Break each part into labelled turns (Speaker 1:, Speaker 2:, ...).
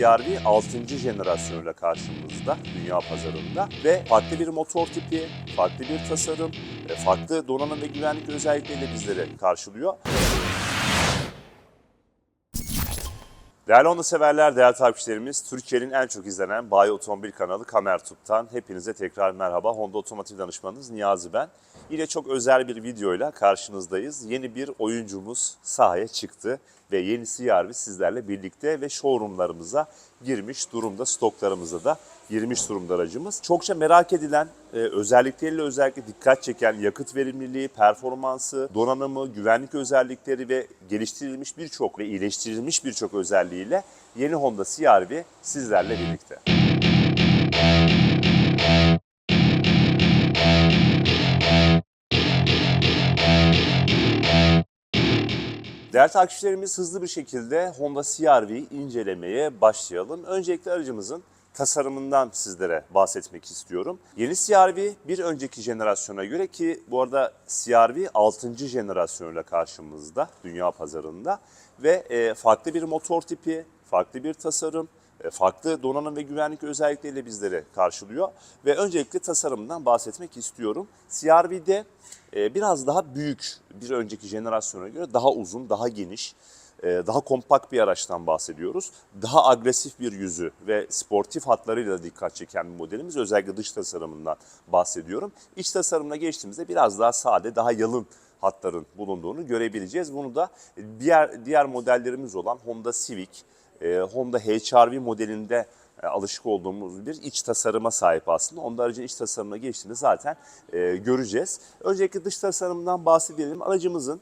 Speaker 1: CR-V 6. jenerasyonuyla karşımızda dünya pazarında ve farklı bir motor tipi, farklı bir tasarım, farklı donanım ve güvenlik özellikleriyle bizleri karşılıyor. Değerli Honda severler, değerli takipçilerimiz, Türkiye'nin en çok izlenen bayi otomobil kanalı Kamertup'tan hepinize tekrar merhaba. Honda Otomotiv Danışmanınız Niyazi ben. Yine çok özel bir videoyla karşınızdayız. Yeni bir oyuncumuz sahaya çıktı ve yeni CR-V sizlerle birlikte ve showroomlarımıza girmiş durumda, stoklarımıza da girmiş durumda aracımız. Çokça merak edilen, e, özellikleriyle özellikle dikkat çeken yakıt verimliliği, performansı, donanımı, güvenlik özellikleri ve geliştirilmiş birçok ve iyileştirilmiş birçok özelliğiyle yeni Honda CR-V sizlerle birlikte. Değerli takipçilerimiz hızlı bir şekilde Honda CR-V'yi incelemeye başlayalım. Öncelikle aracımızın tasarımından sizlere bahsetmek istiyorum. Yeni CR-V bir önceki jenerasyona göre ki bu arada CR-V 6. jenerasyonuyla karşımızda dünya pazarında ve e, farklı bir motor tipi, farklı bir tasarım, farklı donanım ve güvenlik özellikleriyle bizleri karşılıyor. Ve öncelikle tasarımından bahsetmek istiyorum. CR-V'de e, biraz daha büyük bir önceki jenerasyona göre daha uzun, daha geniş, e, daha kompakt bir araçtan bahsediyoruz. Daha agresif bir yüzü ve sportif hatlarıyla dikkat çeken bir modelimiz. Özellikle dış tasarımından bahsediyorum. İç tasarımına geçtiğimizde biraz daha sade, daha yalın hatların bulunduğunu görebileceğiz. Bunu da diğer diğer modellerimiz olan Honda Civic, e, Honda HR-V modelinde e, alışık olduğumuz bir iç tasarıma sahip aslında. Onda aracın iç tasarımına geçtiğinde zaten e, göreceğiz. Öncelikle dış tasarımından bahsedelim. Aracımızın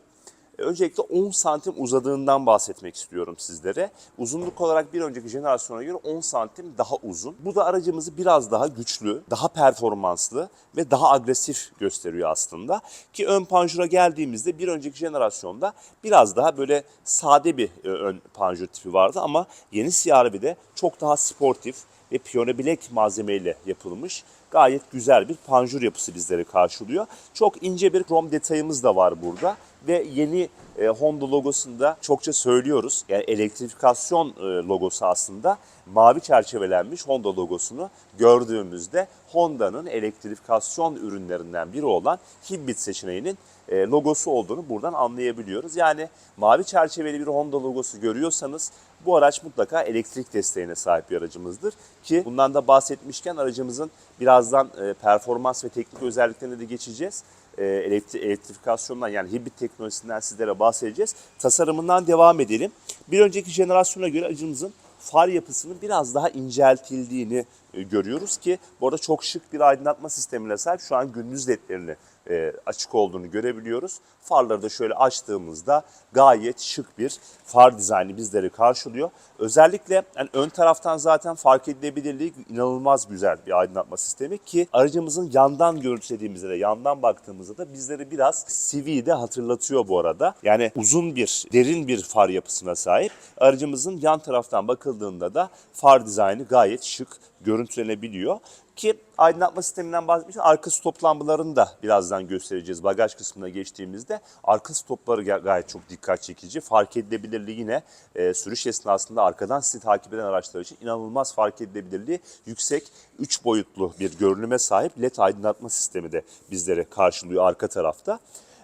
Speaker 1: Öncelikle 10 santim uzadığından bahsetmek istiyorum sizlere. Uzunluk olarak bir önceki jenerasyona göre 10 santim daha uzun. Bu da aracımızı biraz daha güçlü, daha performanslı ve daha agresif gösteriyor aslında. Ki ön panjura geldiğimizde bir önceki jenerasyonda biraz daha böyle sade bir e, ön panjur tipi vardı ama yeni CR-V'de çok daha sportif ve piyano bilek malzemeyle yapılmış gayet güzel bir panjur yapısı bizleri karşılıyor. Çok ince bir krom detayımız da var burada ve yeni e, Honda logosunda çokça söylüyoruz. Yani elektrifikasyon e, logosu aslında mavi çerçevelenmiş Honda logosunu gördüğümüzde Honda'nın elektrifikasyon ürünlerinden biri olan Hybrid seçeneğinin e, logosu olduğunu buradan anlayabiliyoruz. Yani mavi çerçeveli bir Honda logosu görüyorsanız bu araç mutlaka elektrik desteğine sahip bir aracımızdır. Ki bundan da bahsetmişken aracımızın birazdan e, performans ve teknik özelliklerine de geçeceğiz. E, elektri- elektrifikasyondan yani hibrit teknolojisinden sizlere bahsedeceğiz. Tasarımından devam edelim. Bir önceki jenerasyona göre aracımızın far yapısının biraz daha inceltildiğini görüyoruz ki bu arada çok şık bir aydınlatma sistemine sahip. Şu an gündüz ledlerini e, açık olduğunu görebiliyoruz. Farları da şöyle açtığımızda gayet şık bir far dizaynı bizleri karşılıyor. Özellikle yani ön taraftan zaten fark edilebilirliği inanılmaz güzel bir aydınlatma sistemi ki aracımızın yandan görüntülediğimizde de yandan baktığımızda da bizleri biraz CV'yi de hatırlatıyor bu arada. Yani uzun bir, derin bir far yapısına sahip. Aracımızın yan taraftan bakıldığında da far dizaynı gayet şık görüntülenebiliyor. Ki aydınlatma sisteminden bahsetmiştim. Arka stop lambalarını da birazdan göstereceğiz bagaj kısmına geçtiğimizde. Arka stopları ga- gayet çok dikkat çekici. Fark edilebilirliği yine e, sürüş esnasında arkadan sizi takip eden araçlar için inanılmaz fark edilebilirliği yüksek 3 boyutlu bir görünüme sahip led aydınlatma sistemi de bizlere karşılıyor arka tarafta.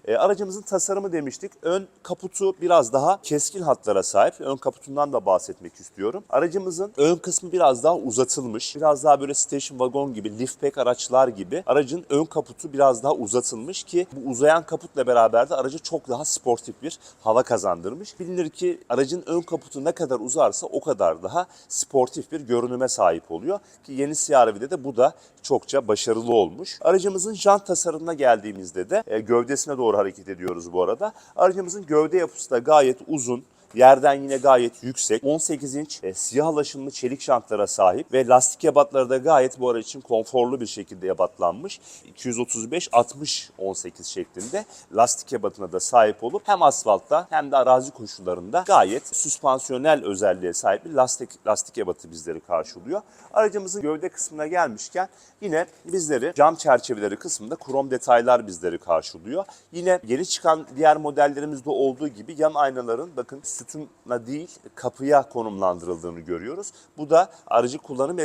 Speaker 1: E, aracımızın tasarımı demiştik. Ön kaputu biraz daha keskin hatlara sahip. Ön kaputundan da bahsetmek istiyorum. Aracımızın ön kısmı biraz daha uzatılmış. Biraz daha böyle station wagon gibi, liftback araçlar gibi. Aracın ön kaputu biraz daha uzatılmış ki bu uzayan kaputla beraber de araca çok daha sportif bir hava kazandırmış. Bilinir ki aracın ön kaputu ne kadar uzarsa o kadar daha sportif bir görünüme sahip oluyor. Ki yeni CR-V'de de bu da çokça başarılı olmuş. Aracımızın jant tasarımına geldiğimizde de e, gövdesine doğru hareket ediyoruz bu arada. Aracımızın gövde yapısı da gayet uzun, Yerden yine gayet yüksek. 18 inç e, siyah çelik jantlara sahip ve lastik yabatları da gayet bu araç için konforlu bir şekilde yabatlanmış. 235-60-18 şeklinde lastik yabatına da sahip olup hem asfaltta hem de arazi koşullarında gayet süspansiyonel özelliğe sahip bir lastik, lastik yabatı bizleri karşılıyor. Aracımızın gövde kısmına gelmişken yine bizleri cam çerçeveleri kısmında krom detaylar bizleri karşılıyor. Yine yeni çıkan diğer modellerimizde olduğu gibi yan aynaların bakın sütuna değil kapıya konumlandırıldığını görüyoruz. Bu da aracı kullanım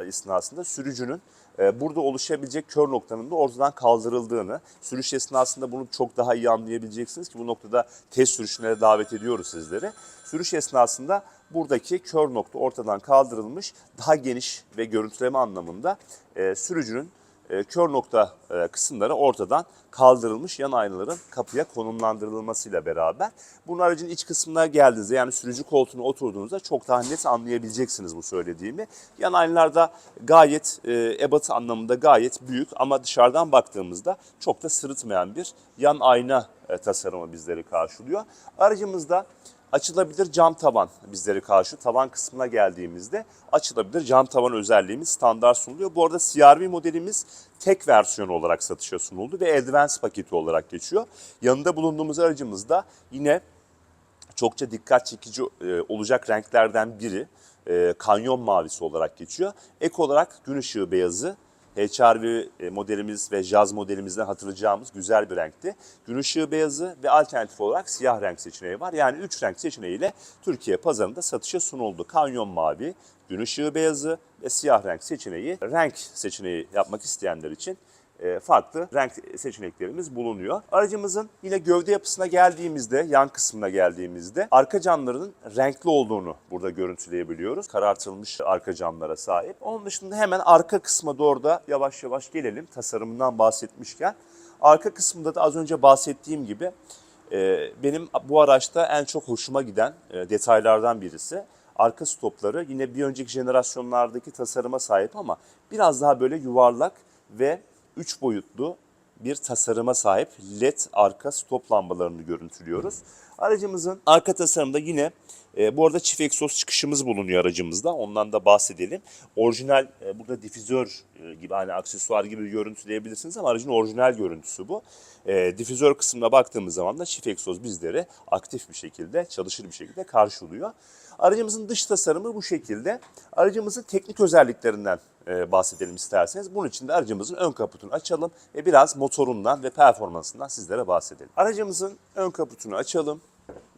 Speaker 1: esnasında sürücünün e, burada oluşabilecek kör noktanın da ortadan kaldırıldığını, sürüş esnasında bunu çok daha iyi anlayabileceksiniz ki bu noktada test sürüşlere davet ediyoruz sizleri. Sürüş esnasında buradaki kör nokta ortadan kaldırılmış, daha geniş ve görüntüleme anlamında e, sürücünün e, kör nokta e, kısımları ortadan kaldırılmış yan aynaların kapıya konumlandırılmasıyla beraber bunun aracın iç kısmına geldiğinizde yani sürücü koltuğuna oturduğunuzda çok daha net anlayabileceksiniz bu söylediğimi. Yan aynalarda gayet e, ebat anlamında gayet büyük ama dışarıdan baktığımızda çok da sırıtmayan bir yan ayna e, tasarımı bizleri karşılıyor. Aracımızda Açılabilir cam tavan bizleri karşı tavan kısmına geldiğimizde açılabilir cam tavan özelliğimiz standart sunuluyor. Bu arada CRV modelimiz tek versiyon olarak satışa sunuldu ve Advance paketi olarak geçiyor. Yanında bulunduğumuz aracımızda yine çokça dikkat çekici e, olacak renklerden biri e, kanyon mavisi olarak geçiyor. Ek olarak gün ışığı beyazı HRV e, modelimiz ve Jazz modelimizden hatırlayacağımız güzel bir renkti. Gün ışığı beyazı ve alternatif olarak siyah renk seçeneği var. Yani 3 renk seçeneğiyle Türkiye pazarında satışa sunuldu. Kanyon mavi, gün ışığı beyazı ve siyah renk seçeneği renk seçeneği yapmak isteyenler için farklı renk seçeneklerimiz bulunuyor. Aracımızın yine gövde yapısına geldiğimizde, yan kısmına geldiğimizde arka camlarının renkli olduğunu burada görüntüleyebiliyoruz. Karartılmış arka camlara sahip. Onun dışında hemen arka kısma doğru da yavaş yavaş gelelim tasarımından bahsetmişken. Arka kısmında da az önce bahsettiğim gibi e, benim bu araçta en çok hoşuma giden e, detaylardan birisi arka stopları yine bir önceki jenerasyonlardaki tasarıma sahip ama biraz daha böyle yuvarlak ve 3 boyutlu bir tasarıma sahip led arka stop lambalarını görüntülüyoruz. Aracımızın arka tasarımda yine e, bu arada çift egzoz çıkışımız bulunuyor aracımızda. Ondan da bahsedelim. Orijinal e, burada difüzör e, gibi hani aksesuar gibi görüntüleyebilirsiniz ama aracın orijinal görüntüsü bu. E, difüzör kısmına baktığımız zaman da çift egzoz bizleri aktif bir şekilde, çalışır bir şekilde karşılıyor. Aracımızın dış tasarımı bu şekilde. Aracımızın teknik özelliklerinden e, bahsedelim isterseniz. Bunun için de aracımızın ön kaputunu açalım ve biraz motorundan ve performansından sizlere bahsedelim. Aracımızın ön kaputunu açalım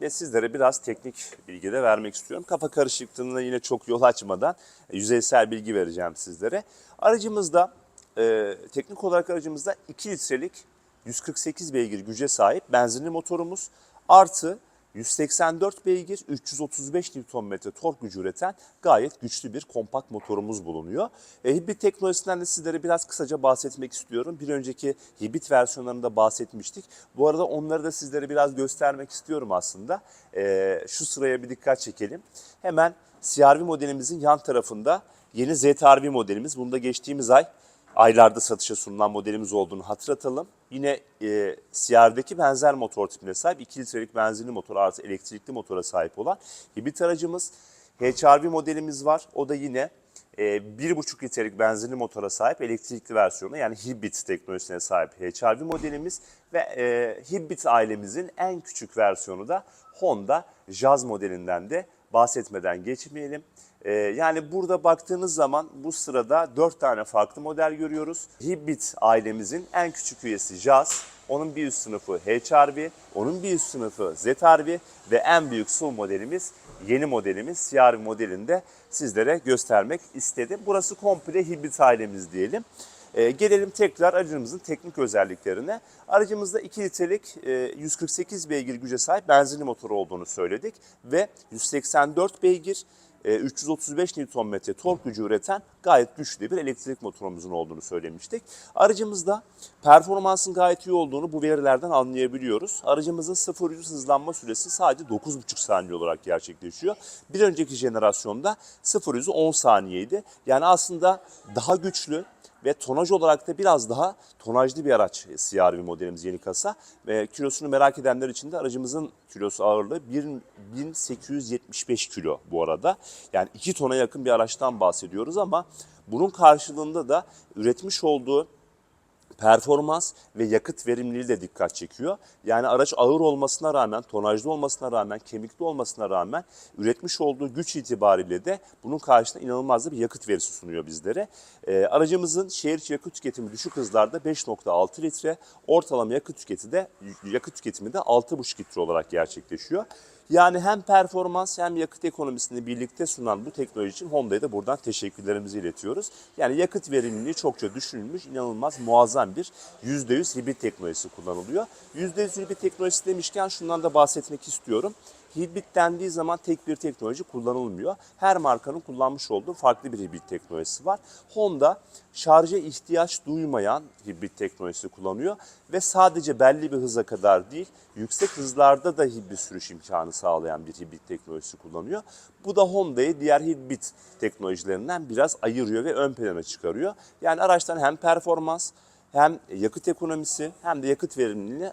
Speaker 1: ve sizlere biraz teknik bilgi de vermek istiyorum. Kafa karışıklığına yine çok yol açmadan e, yüzeysel bilgi vereceğim sizlere. Aracımızda e, teknik olarak aracımızda 2 litrelik 148 beygir güce sahip benzinli motorumuz artı 184 beygir 335 Nm tork gücü üreten gayet güçlü bir kompakt motorumuz bulunuyor. E, hibrit teknolojisinden de sizlere biraz kısaca bahsetmek istiyorum. Bir önceki hibrit versiyonlarında bahsetmiştik. Bu arada onları da sizlere biraz göstermek istiyorum aslında. E, şu sıraya bir dikkat çekelim. Hemen CRV modelimizin yan tarafında yeni ZRV modelimiz. Bunu da geçtiğimiz ay aylarda satışa sunulan modelimiz olduğunu hatırlatalım. Yine e, CR'deki benzer motor tipine sahip 2 litrelik benzinli motor artı elektrikli motora sahip olan hibrit aracımız. HRV modelimiz var. O da yine e, 1,5 litrelik benzinli motora sahip elektrikli versiyonu yani hibrit teknolojisine sahip HRV modelimiz ve e, hibrit ailemizin en küçük versiyonu da Honda Jazz modelinden de bahsetmeden geçmeyelim. Ee, yani burada baktığınız zaman bu sırada 4 tane farklı model görüyoruz. Hibrit ailemizin en küçük üyesi Jazz, onun bir üst sınıfı HRV, onun bir üst sınıfı ZRV ve en büyük SUV modelimiz yeni modelimiz CR modelinde sizlere göstermek istedim. Burası komple hibrit ailemiz diyelim. Ee, gelelim tekrar aracımızın teknik özelliklerine. Aracımızda 2 litrelik e, 148 beygir güce sahip benzinli motoru olduğunu söyledik ve 184 beygir e, 335 Nm tork gücü üreten gayet güçlü bir elektrik motorumuzun olduğunu söylemiştik. Aracımızda performansın gayet iyi olduğunu bu verilerden anlayabiliyoruz. Aracımızın 0 100 hızlanma süresi sadece 9,5 saniye olarak gerçekleşiyor. Bir önceki jenerasyonda 0 100'ü 10 saniyeydi. Yani aslında daha güçlü, ve tonaj olarak da biraz daha tonajlı bir araç CRV modelimiz yeni kasa. Ve kilosunu merak edenler için de aracımızın kilosu ağırlığı 1875 kilo bu arada. Yani 2 tona yakın bir araçtan bahsediyoruz ama bunun karşılığında da üretmiş olduğu performans ve yakıt verimliliği de dikkat çekiyor. Yani araç ağır olmasına rağmen, tonajlı olmasına rağmen, kemikli olmasına rağmen üretmiş olduğu güç itibariyle de bunun karşısında inanılmaz bir yakıt verisi sunuyor bizlere. Ee, aracımızın şehir içi yakıt tüketimi düşük hızlarda 5.6 litre, ortalama yakıt tüketimi de yakıt tüketimi de 6.5 litre olarak gerçekleşiyor. Yani hem performans hem yakıt ekonomisini birlikte sunan bu teknoloji için Honda'ya da buradan teşekkürlerimizi iletiyoruz. Yani yakıt verimliliği çokça düşünülmüş, inanılmaz muazzam bir %100 hibrit teknolojisi kullanılıyor. %100 hibrit teknolojisi demişken şundan da bahsetmek istiyorum. Hibrit dendiği zaman tek bir teknoloji kullanılmıyor. Her markanın kullanmış olduğu farklı bir hibrit teknolojisi var. Honda şarja ihtiyaç duymayan hibrit teknolojisi kullanıyor ve sadece belli bir hıza kadar değil, yüksek hızlarda da hibrit sürüş imkanı sağlayan bir hibrit teknolojisi kullanıyor. Bu da Honda'yı diğer hibrit teknolojilerinden biraz ayırıyor ve ön plana çıkarıyor. Yani araçtan hem performans hem yakıt ekonomisi hem de yakıt verimliliğini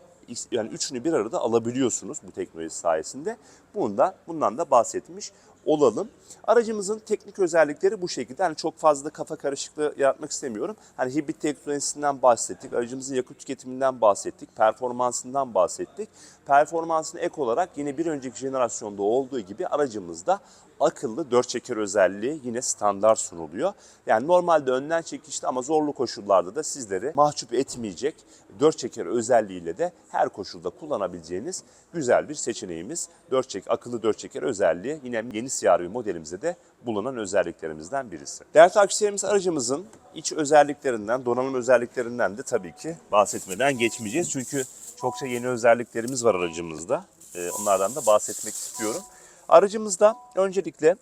Speaker 1: yani üçünü bir arada alabiliyorsunuz bu teknoloji sayesinde. Bundan, bundan da bahsetmiş olalım. Aracımızın teknik özellikleri bu şekilde. Hani çok fazla kafa karışıklığı yaratmak istemiyorum. Hani hibrit teknolojisinden bahsettik, aracımızın yakıt tüketiminden bahsettik, performansından bahsettik. Performansına ek olarak yine bir önceki jenerasyonda olduğu gibi aracımızda akıllı dört çeker özelliği yine standart sunuluyor. Yani normalde önden çekişli ama zorlu koşullarda da sizleri mahcup etmeyecek dört çeker özelliğiyle de her koşulda kullanabileceğiniz güzel bir seçeneğimiz. Dört çek, akıllı dört çeker özelliği yine yeni CR-V modelimizde de bulunan özelliklerimizden birisi. Değerli takipçilerimiz aracımızın iç özelliklerinden, donanım özelliklerinden de tabii ki bahsetmeden geçmeyeceğiz. Çünkü çokça yeni özelliklerimiz var aracımızda. Ee, Onlardan da bahsetmek istiyorum. Aracımızda öncelikle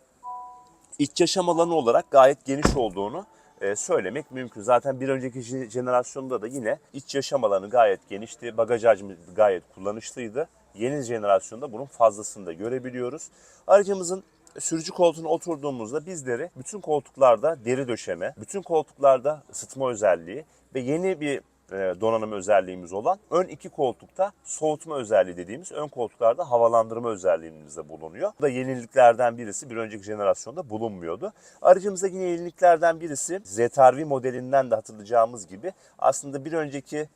Speaker 1: iç yaşam alanı olarak gayet geniş olduğunu e, söylemek mümkün. Zaten bir önceki je- jenerasyonda da yine iç yaşam alanı gayet genişti. Bagaj hacmi gayet kullanışlıydı. Yeni jenerasyonda bunun fazlasını da görebiliyoruz. Aracımızın sürücü koltuğuna oturduğumuzda bizleri bütün koltuklarda deri döşeme, bütün koltuklarda ısıtma özelliği ve yeni bir e, donanım özelliğimiz olan ön iki koltukta soğutma özelliği dediğimiz ön koltuklarda havalandırma özelliğimiz de bulunuyor. Bu da yeniliklerden birisi bir önceki jenerasyonda bulunmuyordu. Aracımızda yine yeniliklerden birisi ZR-V modelinden de hatırlayacağımız gibi aslında bir önceki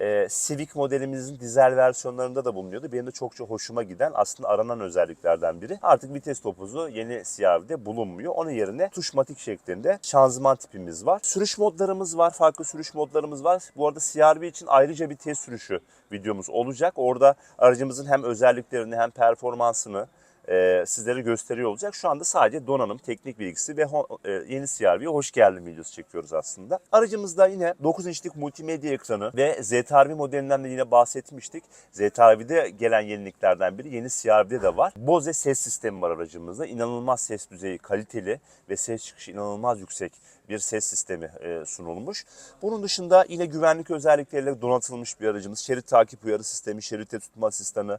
Speaker 1: e, Civic modelimizin dizel versiyonlarında da bulunuyordu. Benim de çokça hoşuma giden aslında aranan özelliklerden biri. Artık vites topuzu yeni CR-V'de bulunmuyor. Onun yerine tuşmatik şeklinde şanzıman tipimiz var. Sürüş modlarımız var. Farklı sürüş modlarımız var. Bu arada CR-V için ayrıca bir test sürüşü videomuz olacak. Orada aracımızın hem özelliklerini hem performansını e, sizlere gösteriyor olacak. Şu anda sadece donanım, teknik bilgisi ve e, yeni CR-V'ye hoş geldin videosu çekiyoruz aslında. Aracımızda yine 9 inçlik multimedya ekranı ve ZR-V modelinden de yine bahsetmiştik. ZR-V'de gelen yeniliklerden biri yeni CR-V'de de var. Bose ses sistemi var aracımızda. İnanılmaz ses düzeyi kaliteli ve ses çıkışı inanılmaz yüksek bir ses sistemi e, sunulmuş. Bunun dışında yine güvenlik özellikleriyle donatılmış bir aracımız. Şerit takip uyarı sistemi, şeritte tutma asistanı,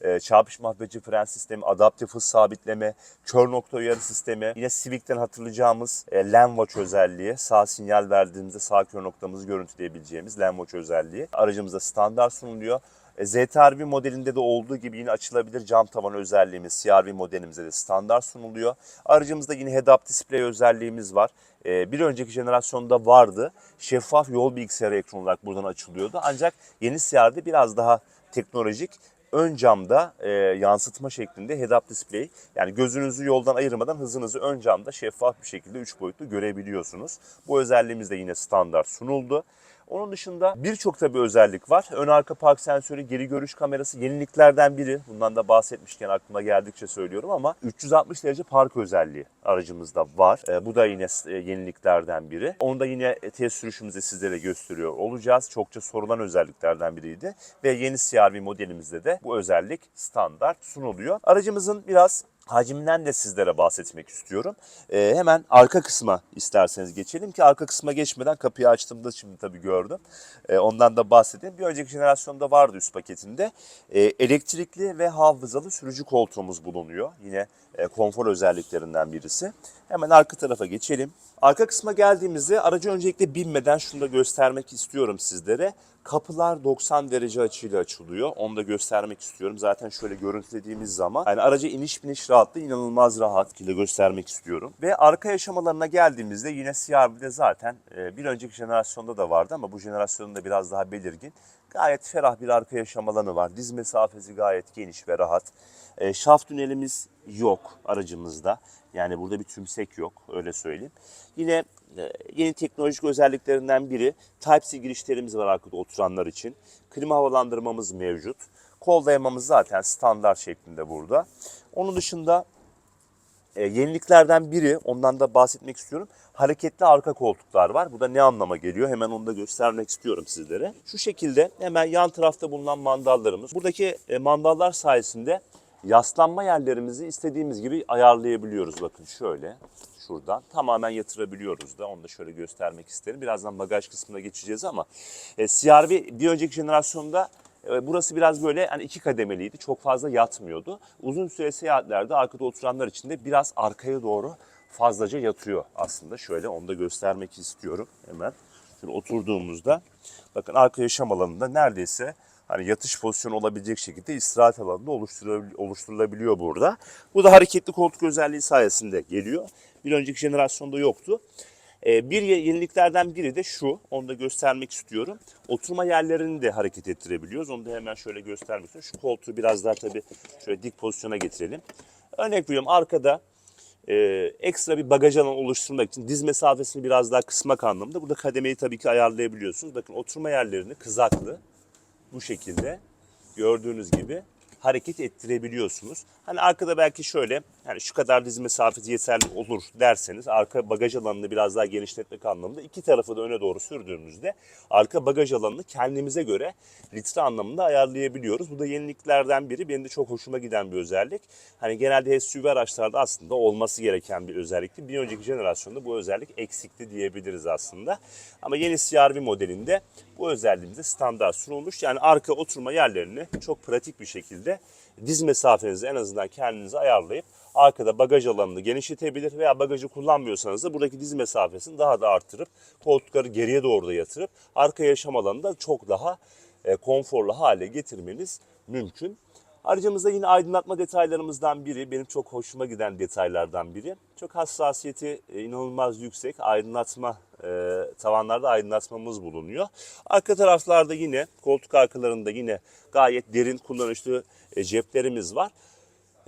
Speaker 1: e, çarpışma hafifletici fren sistemi, adaptif hız sabitleme, kör nokta uyarı sistemi, yine Civic'ten hatırlayacağımız e, Watch özelliği, sağ sinyal verdiğimizde sağ kör noktamızı görüntüleyebileceğimiz Watch özelliği aracımızda standart sunuluyor. E, ZR-V modelinde de olduğu gibi yine açılabilir cam tavan özelliğimiz CR-V modelimizde de standart sunuluyor. Aracımızda yine head-up display özelliğimiz var. E, bir önceki jenerasyonda vardı. Şeffaf yol bilgisayarı ekran olarak buradan açılıyordu. Ancak yeni CR'de biraz daha teknolojik ön camda e, yansıtma şeklinde head-up display yani gözünüzü yoldan ayırmadan hızınızı ön camda şeffaf bir şekilde 3 boyutlu görebiliyorsunuz. Bu özelliğimiz de yine standart sunuldu. Onun dışında birçok tabi özellik var. Ön arka park sensörü, geri görüş kamerası yeniliklerden biri. Bundan da bahsetmişken aklıma geldikçe söylüyorum ama 360 derece park özelliği aracımızda var. E, bu da yine e, yeniliklerden biri. Onu da yine test sürüşümüzde sizlere gösteriyor olacağız. Çokça sorulan özelliklerden biriydi. Ve yeni CR-V modelimizde de bu özellik standart sunuluyor. Aracımızın biraz Hacimden de sizlere bahsetmek istiyorum. Ee, hemen arka kısma isterseniz geçelim ki arka kısma geçmeden kapıyı açtığımda şimdi tabii gördüm. Ee, ondan da bahsedeyim. Bir önceki jenerasyonda vardı üst paketinde. Ee, elektrikli ve hafızalı sürücü koltuğumuz bulunuyor. Yine e, konfor özelliklerinden birisi. Hemen arka tarafa geçelim. Arka kısma geldiğimizde aracı öncelikle binmeden şunu da göstermek istiyorum sizlere. Kapılar 90 derece açıyla açılıyor. Onu da göstermek istiyorum. Zaten şöyle görüntülediğimiz zaman yani araca iniş biniş rahatlığı inanılmaz rahat şekilde göstermek istiyorum. Ve arka yaşamalarına geldiğimizde yine CR-V'de zaten e, bir önceki jenerasyonda da vardı ama bu jenerasyonda biraz daha belirgin. Gayet ferah bir arka yaşam alanı var. Diz mesafesi gayet geniş ve rahat. E, şaft tünelimiz yok aracımızda. Yani burada bir tümsek yok öyle söyleyeyim. Yine e, yeni teknolojik özelliklerinden biri Type-C girişlerimiz var arkada oturanlar için. Klima havalandırmamız mevcut. Kol dayamamız zaten standart şeklinde burada. Onun dışında e, yeniliklerden biri, ondan da bahsetmek istiyorum. Hareketli arka koltuklar var. Bu da ne anlama geliyor? Hemen onu da göstermek istiyorum sizlere. Şu şekilde hemen yan tarafta bulunan mandallarımız. Buradaki e, mandallar sayesinde yaslanma yerlerimizi istediğimiz gibi ayarlayabiliyoruz. Bakın şöyle şuradan tamamen yatırabiliyoruz da onu da şöyle göstermek isterim. Birazdan bagaj kısmına geçeceğiz ama e, CRV bir önceki jenerasyonda Burası biraz böyle hani iki kademeliydi. Çok fazla yatmıyordu. Uzun süre seyahatlerde arkada oturanlar için de biraz arkaya doğru fazlaca yatıyor aslında. Şöyle onu da göstermek istiyorum hemen. Şöyle oturduğumuzda bakın arka yaşam alanında neredeyse hani yatış pozisyonu olabilecek şekilde istirahat alanı da oluşturulabil- oluşturulabiliyor burada. Bu da hareketli koltuk özelliği sayesinde geliyor. Bir önceki jenerasyonda yoktu. Ee, Bir ye- yeniliklerden biri de şu, onu da göstermek istiyorum. Oturma yerlerini de hareket ettirebiliyoruz. Onu da hemen şöyle göstermek istiyorum. Şu koltuğu biraz daha tabii şöyle dik pozisyona getirelim. Örnek veriyorum arkada e, ekstra bir bagaj alanı oluşturmak için diz mesafesini biraz daha kısmak anlamında. Burada kademeyi tabii ki ayarlayabiliyorsunuz. Bakın oturma yerlerini kızaklı bu şekilde gördüğünüz gibi hareket ettirebiliyorsunuz. Hani arkada belki şöyle yani şu kadar diz mesafesi yeterli olur derseniz arka bagaj alanını biraz daha genişletmek anlamında iki tarafı da öne doğru sürdüğümüzde arka bagaj alanını kendimize göre litre anlamında ayarlayabiliyoruz. Bu da yeniliklerden biri. Benim de çok hoşuma giden bir özellik. Hani genelde SUV araçlarda aslında olması gereken bir özellikti. Bir önceki jenerasyonda bu özellik eksikti diyebiliriz aslında. Ama yeni CR-V modelinde bu özelliğimize standart sunulmuş. Yani arka oturma yerlerini çok pratik bir şekilde diz mesafenizi en azından kendinize ayarlayıp arkada bagaj alanını genişletebilir veya bagajı kullanmıyorsanız da buradaki diz mesafesini daha da arttırıp koltukları geriye doğru da yatırıp arka yaşam alanını da çok daha e, konforlu hale getirmeniz mümkün. Aracımızda yine aydınlatma detaylarımızdan biri, benim çok hoşuma giden detaylardan biri. Çok hassasiyeti e, inanılmaz yüksek. Aydınlatma, e, tavanlarda aydınlatmamız bulunuyor. Arka taraflarda yine, koltuk arkalarında yine gayet derin kullanışlı e, ceplerimiz var.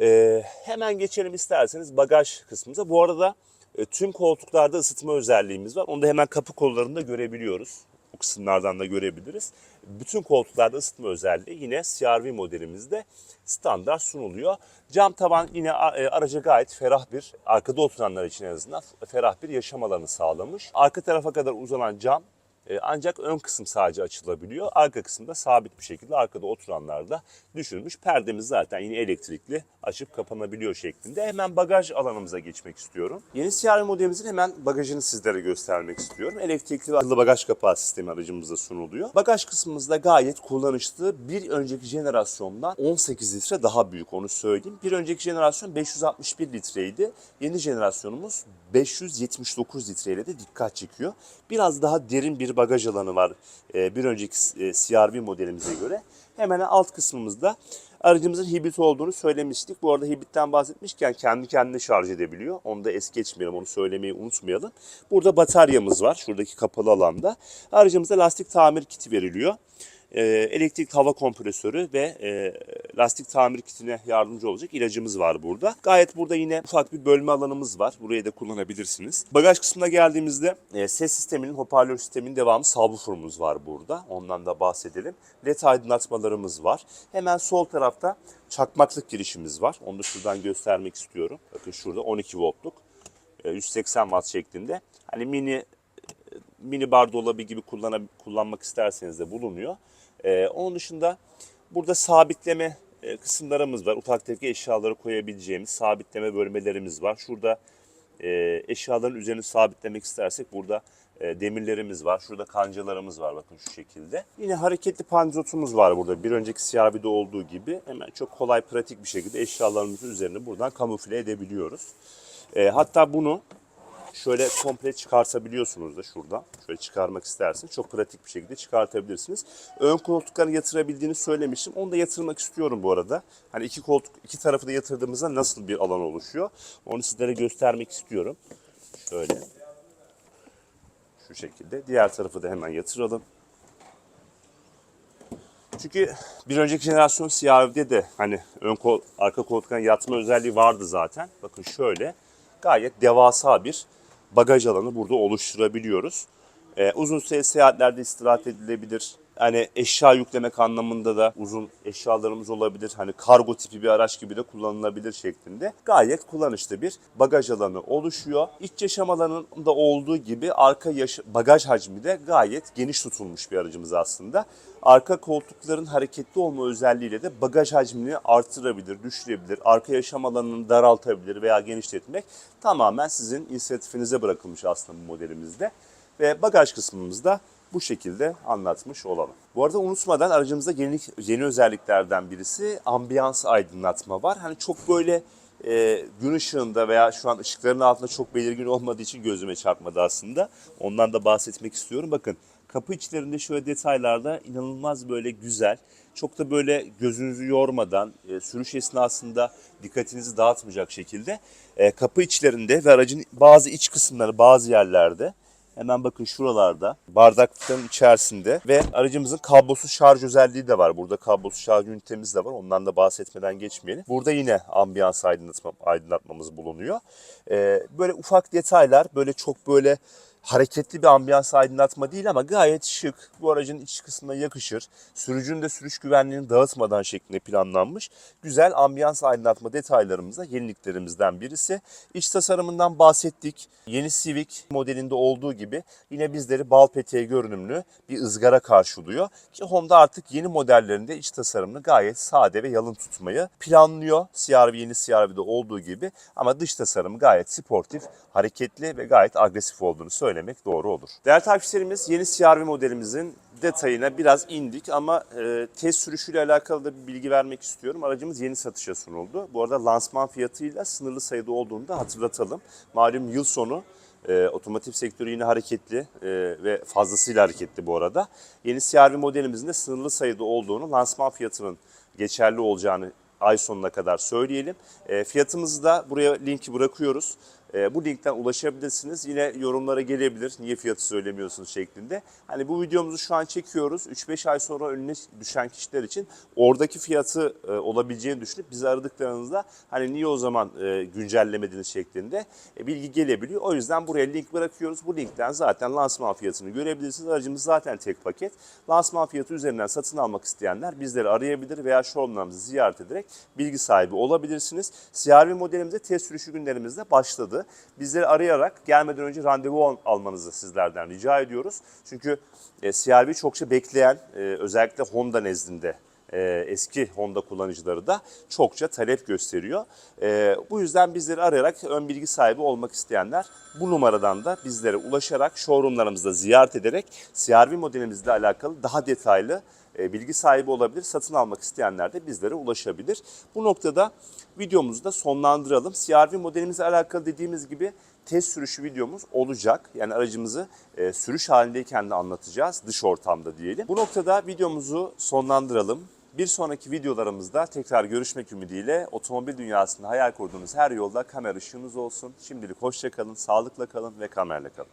Speaker 1: E, hemen geçelim isterseniz bagaj kısmımıza. Bu arada e, tüm koltuklarda ısıtma özelliğimiz var. Onu da hemen kapı kollarında görebiliyoruz. Bu kısımlardan da görebiliriz. Bütün koltuklarda ısıtma özelliği yine CR-V modelimizde standart sunuluyor. Cam tavan yine e, araca gayet ferah bir, arkada oturanlar için en azından ferah bir yaşam alanı sağlamış. Arka tarafa kadar uzanan cam e, ancak ön kısım sadece açılabiliyor. Arka kısımda sabit bir şekilde arkada oturanlarda düşürmüş. Perdemiz zaten yine elektrikli açıp kapanabiliyor şeklinde. Hemen bagaj alanımıza geçmek istiyorum. Yeni CR modelimizin hemen bagajını sizlere göstermek istiyorum. Elektrikli ve akıllı bagaj kapağı sistemi aracımıza sunuluyor. Bagaj kısmımızda gayet kullanışlı. Bir önceki jenerasyondan 18 litre daha büyük onu söyleyeyim. Bir önceki jenerasyon 561 litreydi. Yeni jenerasyonumuz 579 litreyle de dikkat çekiyor. Biraz daha derin bir bagaj alanı var e, bir önceki e, CR-V modelimize göre. Hemen alt kısmımızda aracımızın hibrit olduğunu söylemiştik. Bu arada hibritten bahsetmişken kendi kendine şarj edebiliyor. Onu da es geçmeyelim, onu söylemeyi unutmayalım. Burada bataryamız var şuradaki kapalı alanda. Aracımıza lastik tamir kiti veriliyor e, elektrik hava kompresörü ve e, lastik tamir kitine yardımcı olacak ilacımız var burada. Gayet burada yine ufak bir bölme alanımız var. Burayı da kullanabilirsiniz. Bagaj kısmına geldiğimizde e, ses sisteminin, hoparlör sisteminin devamı subwoofer'ımız var burada. Ondan da bahsedelim. LED aydınlatmalarımız var. Hemen sol tarafta çakmaklık girişimiz var. Onu da şuradan göstermek istiyorum. Bakın şurada 12 voltluk. e, 180 watt şeklinde. Hani mini mini bar dolabı gibi kullanmak isterseniz de bulunuyor. Ee, onun dışında burada sabitleme e, kısımlarımız var. Tefek eşyaları koyabileceğimiz sabitleme bölmelerimiz var. Şurada e, eşyaların üzerini sabitlemek istersek burada e, demirlerimiz var. Şurada kancalarımız var bakın şu şekilde. Yine hareketli panzotumuz var burada. Bir önceki CRV'de olduğu gibi hemen çok kolay pratik bir şekilde eşyalarımızın üzerini buradan kamufle edebiliyoruz. Hatta bunu şöyle komple çıkartabiliyorsunuz da şuradan. Şöyle çıkarmak isterseniz çok pratik bir şekilde çıkartabilirsiniz. Ön koltukları yatırabildiğini söylemiştim. Onu da yatırmak istiyorum bu arada. Hani iki koltuk iki tarafı da yatırdığımızda nasıl bir alan oluşuyor? Onu sizlere göstermek istiyorum. Şöyle. Şu şekilde. Diğer tarafı da hemen yatıralım. Çünkü bir önceki jenerasyon CRV'de de hani ön kol, arka koltuktan yatma özelliği vardı zaten. Bakın şöyle gayet devasa bir bagaj alanı burada oluşturabiliyoruz. Ee, uzun süre seyahatlerde istirahat edilebilir. Hani eşya yüklemek anlamında da uzun eşyalarımız olabilir. Hani kargo tipi bir araç gibi de kullanılabilir şeklinde. Gayet kullanışlı bir bagaj alanı oluşuyor. İç yaşam alanında olduğu gibi arka bagaj hacmi de gayet geniş tutulmuş bir aracımız aslında. Arka koltukların hareketli olma özelliğiyle de bagaj hacmini artırabilir, düşürebilir, arka yaşam alanını daraltabilir veya genişletmek tamamen sizin inisiyatifinize bırakılmış aslında bu modelimizde. Ve bagaj kısmımızda bu şekilde anlatmış olalım. Bu arada unutmadan aracımızda yeni, yeni özelliklerden birisi ambiyans aydınlatma var. Hani çok böyle e, gün ışığında veya şu an ışıkların altında çok belirgin olmadığı için gözüme çarpmadı aslında. Ondan da bahsetmek istiyorum. Bakın kapı içlerinde şöyle detaylarda inanılmaz böyle güzel. Çok da böyle gözünüzü yormadan, e, sürüş esnasında dikkatinizi dağıtmayacak şekilde e, kapı içlerinde ve aracın bazı iç kısımları bazı yerlerde Hemen bakın şuralarda bardaklıkların içerisinde ve aracımızın kablosuz şarj özelliği de var. Burada kablosuz şarj ünitemiz de var. Ondan da bahsetmeden geçmeyelim. Burada yine ambiyans aydınlatma, aydınlatmamız bulunuyor. Ee, böyle ufak detaylar böyle çok böyle hareketli bir ambiyans aydınlatma değil ama gayet şık. Bu aracın iç kısmına yakışır. Sürücünün de sürüş güvenliğini dağıtmadan şeklinde planlanmış. Güzel ambiyans aydınlatma detaylarımız da yeniliklerimizden birisi. İç tasarımından bahsettik. Yeni Civic modelinde olduğu gibi yine bizleri bal peteği görünümlü bir ızgara karşılıyor. Ki Honda artık yeni modellerinde iç tasarımını gayet sade ve yalın tutmayı planlıyor. CR-V yeni CR-V'de olduğu gibi ama dış tasarımı gayet sportif, hareketli ve gayet agresif olduğunu söylemek doğru olur. Değerli takipçilerimiz yeni CR-V modelimizin detayına biraz indik ama e, test sürüşüyle alakalı da bir bilgi vermek istiyorum. Aracımız yeni satışa sunuldu. Bu arada lansman fiyatıyla sınırlı sayıda olduğunu da hatırlatalım. Malum yıl sonu e, otomotiv sektörü yine hareketli e, ve fazlasıyla hareketli bu arada. Yeni CR-V modelimizin de sınırlı sayıda olduğunu, lansman fiyatının geçerli olacağını ay sonuna kadar söyleyelim. E, fiyatımızı da buraya linki bırakıyoruz. E, bu linkten ulaşabilirsiniz. Yine yorumlara gelebilir. Niye fiyatı söylemiyorsunuz şeklinde. Hani bu videomuzu şu an çekiyoruz. 3-5 ay sonra önüne düşen kişiler için oradaki fiyatı e, olabileceğini düşünüp bizi aradıklarınızda hani niye o zaman e, güncellemediniz şeklinde e, bilgi gelebiliyor. O yüzden buraya link bırakıyoruz. Bu linkten zaten lansman fiyatını görebilirsiniz. Aracımız zaten tek paket. Lansman fiyatı üzerinden satın almak isteyenler bizleri arayabilir veya showroomlarımızı ziyaret ederek bilgi sahibi olabilirsiniz. CR-V modelimizde test sürüşü günlerimizde başladı. Bizleri arayarak gelmeden önce randevu al- almanızı sizlerden rica ediyoruz. Çünkü e, CR-V çokça bekleyen e, özellikle Honda nezdinde e, eski Honda kullanıcıları da çokça talep gösteriyor. E, bu yüzden bizleri arayarak ön bilgi sahibi olmak isteyenler bu numaradan da bizlere ulaşarak showroomlarımızda ziyaret ederek CR-V modelimizle alakalı daha detaylı bilgi sahibi olabilir. Satın almak isteyenler de bizlere ulaşabilir. Bu noktada videomuzu da sonlandıralım. CR-V modelimizle alakalı dediğimiz gibi test sürüşü videomuz olacak. Yani aracımızı e, sürüş halindeyken de anlatacağız dış ortamda diyelim. Bu noktada videomuzu sonlandıralım. Bir sonraki videolarımızda tekrar görüşmek ümidiyle otomobil dünyasında hayal kurduğunuz her yolda kamera ışığınız olsun. Şimdilik hoşça kalın, sağlıkla kalın ve kamerayla kalın.